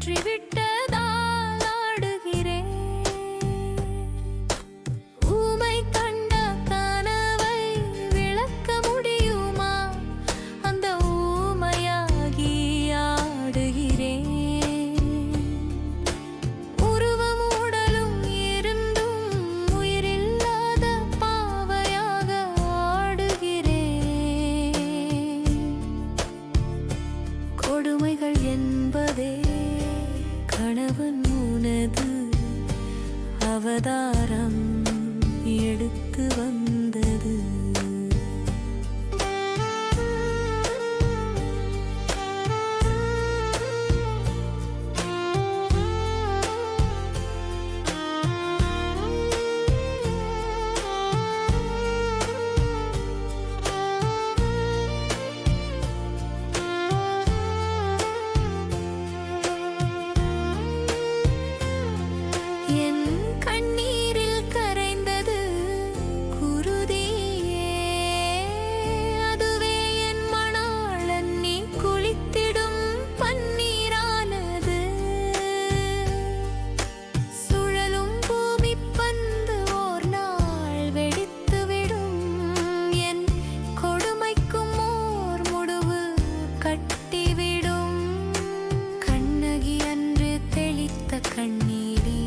மாற்றிவிட்ட உனது அவதாரம் எடுத்து வந்த கண்ணீரே.